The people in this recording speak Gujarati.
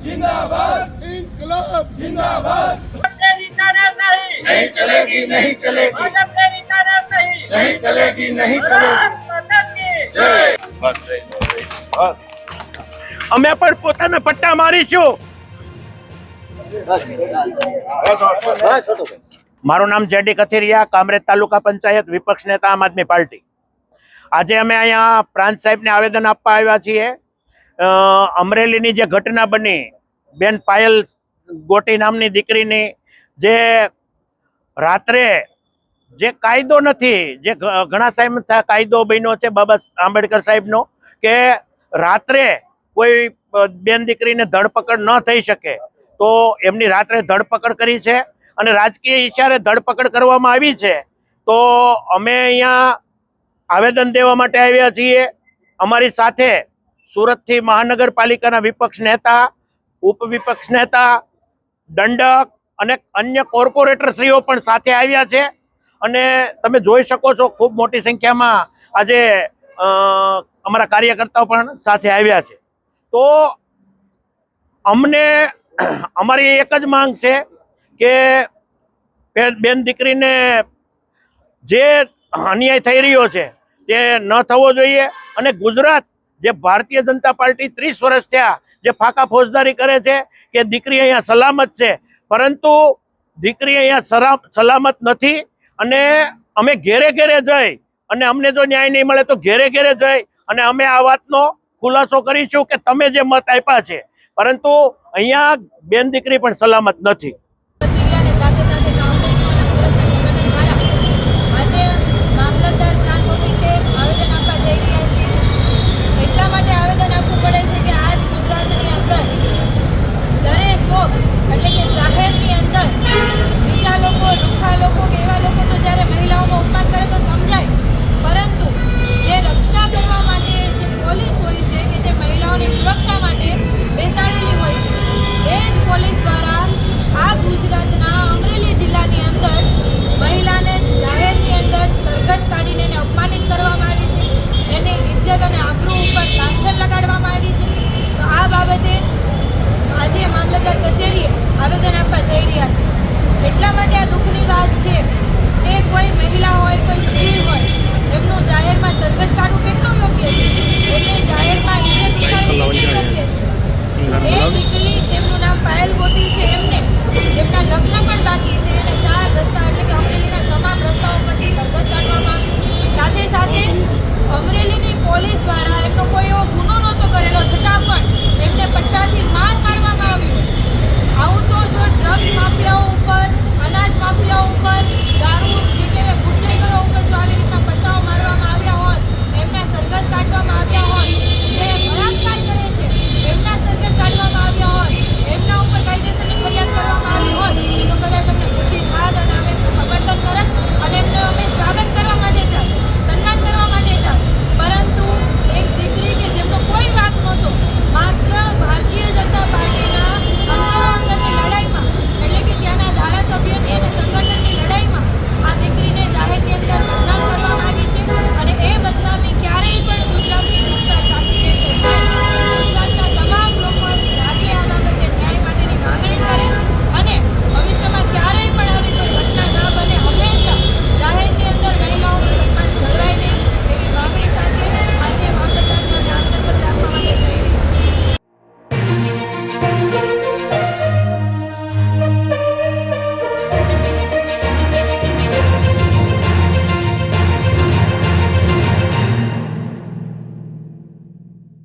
जिंदाबाद तेरी तानाशाही नहीं चलेगी नहीं चलेगी भाजप तेरी तानाशाही नहीं चलेगी नहीं चलेगी भारत माता की जय અમે પણ પોતાના પટ્ટા મારીશું મારું નામ જેડી કથિરિયા કામરેજ તાલુકા પંચાયત વિપક્ષ નેતા આમ આદમી પાર્ટી આજે અમે અહીંયા પ્રાંત સાહેબને આવેદન આપવા આવ્યા છીએ અ, અમરેલીની જે ઘટના બની, બેન પાયલ ગોટી નામની દીકરીની, જે રાત્રે જે કાયદો નથી, જે ઘણા સાહેબ કાયદો બન્યો છે બાબા આંબેડકર સાહેબનો, કે રાત્રે કોઈ બેન દીકરીને ધરપકડ ન થઈ શકે, તો એમની રાત્રે ધરપકડ કરી છે અને રાજકીય ઈશારે ધરપકડ કરવામાં આવી છે. તો અમે અહીંયા આવેદન દેવા માટે આવ્યા છીએ. અમારી સાથે સુરતથી મહાનગરપાલિકાના વિપક્ષ નેતા, ઉપવિપક્ષ નેતા, દંડક અને અન્ય કોર્પોરેટરશ્રીઓ પણ સાથે આવ્યા છે. અને તમે જોઈ શકો છો ખૂબ મોટી સંખ્યામાં આજે અમારા કાર્યકર્તાઓ પણ સાથે આવ્યા છે. તો અમને અમારી એક જ માંગ છે કે બેન દીકરીને જે અન્યાય થઈ રહ્યો છે તે ન થવો જોઈએ અને ગુજરાત જે ભારતીય જનતા પાર્ટી ત્રીસ વર્ષ થયા, જે ફાકા ફોજદારી કરે છે કે દીકરી અહીંયા સલામત છે. પરંતુ દીકરી અહીંયા સલામત નથી અને અમે ઘેરે ઘેરે જઈ અને અમને જો ન્યાય નહીં મળે તો ઘેરે ઘેરે જઈ અને અમે આ વાતનો ખુલાસો કરીશું કે તમે જે મત આપ્યા છે. પરંતુ અહીંયા બેન દીકરી પણ સલામત નથી.